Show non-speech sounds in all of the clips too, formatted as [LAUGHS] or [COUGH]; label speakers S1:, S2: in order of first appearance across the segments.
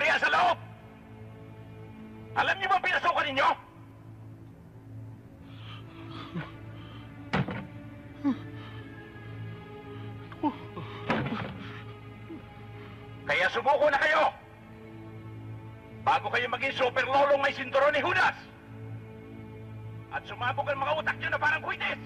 S1: kapangyarihan sa loob! Alam niyo ba pinasukan ninyo? Kaya sumuko na kayo! Bago kayo maging super lolong may sinturon ni Judas! At sumabog ang mga utak niyo na parang kuitis!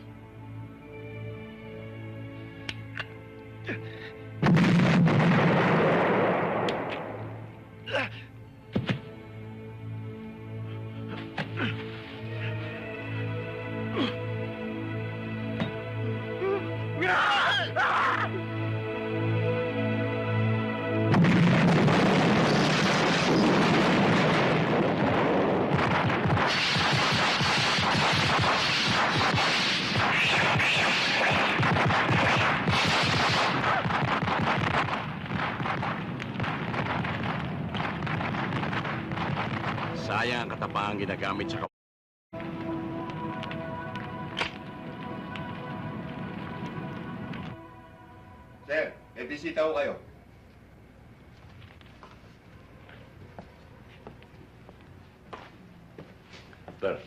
S1: Sayang ang katapangang ginagamit sa
S2: Sir, may bisita ko kayo.
S1: Sir,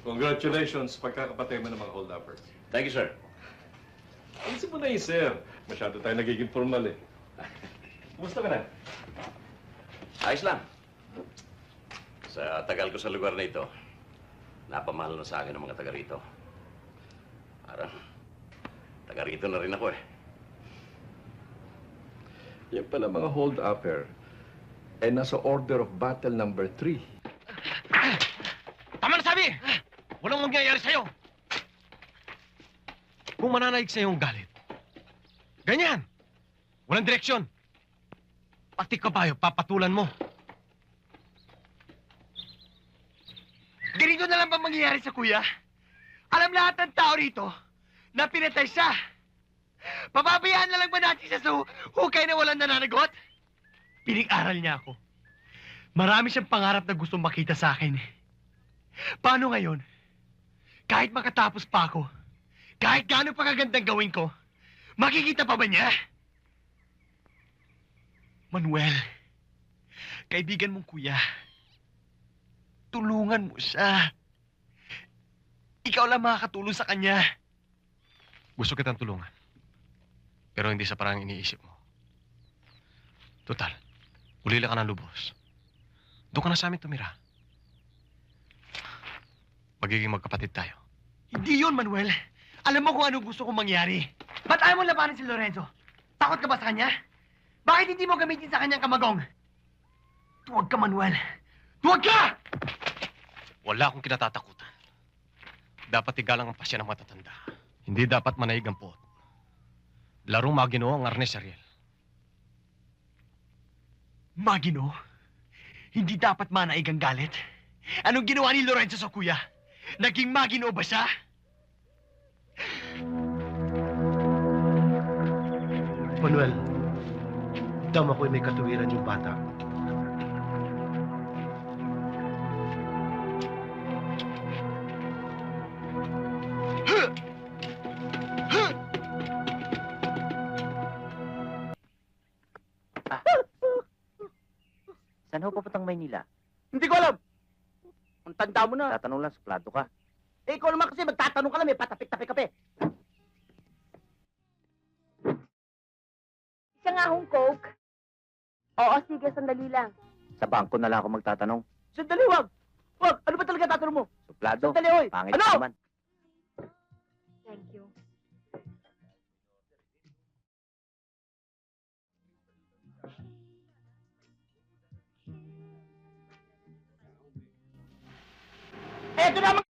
S3: Congratulations, pagkakapatay mo ng mga hold-uppers.
S1: thank you, sir.
S3: Alisin mo na yun, sir. Masyado tayo nagiging formal eh. [LAUGHS] Kumusta ka na?
S1: Ayos lang. Sa tagal ko sa lugar na ito, napamahal na sa akin ang mga taga rito. Parang, taga rito na rin ako eh.
S4: Yan pala mga hold-upper ay nasa order of battle number 3.
S5: Tama na sabi! Walang mangyayari sa'yo! Kung mananaig sa'yo ang galit, ganyan! Walang direksyon! Pati kabayo, papatulan mo. Ganito na lang ba mangyayari sa kuya? Alam lahat ng tao rito na pinatay siya. Pababayaan na lang ba natin siya sa hu- hukay na walang nananagot? Pinig-aral niya ako. Marami siyang pangarap na gustong makita sa akin. Paano ngayon? Kahit makatapos pa ako, kahit gaano pa kagandang gawin ko, makikita pa ba niya? Manuel, kaibigan mong kuya, tulungan mo siya. Ikaw lang makakatulong sa kanya. Gusto kitang tulungan. Pero hindi sa parang iniisip mo. Total, ulila ka ng lubos. Doon ka na sa amin tumira. Magiging magkapatid tayo. Hindi yun, Manuel. Alam mo kung ano gusto kong mangyari. Ba't ayaw mo labanan si Lorenzo? Takot ka ba sa kanya? Bakit hindi mo gamitin sa kanyang kamagong? Tuwag ka, Manuel. Tuwag ka! Wala akong kinatatakutan. Dapat igalang ang pasya ng matatanda. Hindi dapat manaig ang puot. Larong magino ang Arnes Ariel. Magino? Hindi dapat manaig ang galit? Anong ginawa ni Lorenzo sa kuya? Naging magino ba siya?
S6: Manuel, tama ko may katuwiran yung bata.
S7: Saan ho papuntang Maynila?
S8: Hindi ko alam. Ang tanda mo na.
S7: Tatanong lang, suplado ka.
S8: Eh, ikaw naman kasi magtatanong ka lang, may patapik-tapik ka pa eh.
S9: Siya nga hong Coke. Oo, sige, sandali lang.
S7: Sa bangko na lang ako magtatanong.
S8: Sandali, wag. Wag, ano ba talaga tatanong mo?
S7: Suplado.
S8: Sandali, hoy.
S7: Pangit
S8: Ano?
S7: naman.
S9: Thank you.
S8: Eto na mga...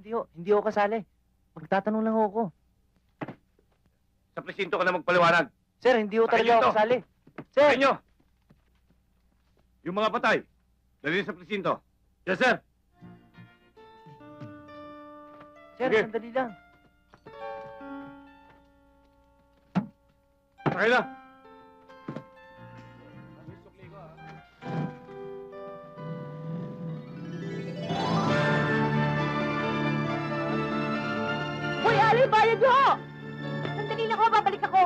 S7: hindi ho. Hindi ho kasali. Magtatanong lang ho ako.
S2: Sa presinto ka na magpaliwanag.
S7: Sir, hindi ho
S2: Sa
S7: talaga
S2: to.
S7: kasali.
S2: Sa
S7: Sir!
S2: inyo! Yung mga patay, dali sa presinto. Yes, sir.
S7: Sir,
S2: Sige.
S7: sandali lang.
S2: Sakay na.
S9: Hoy, Ali, bayad niyo! Sandali lang ako, babalik ako.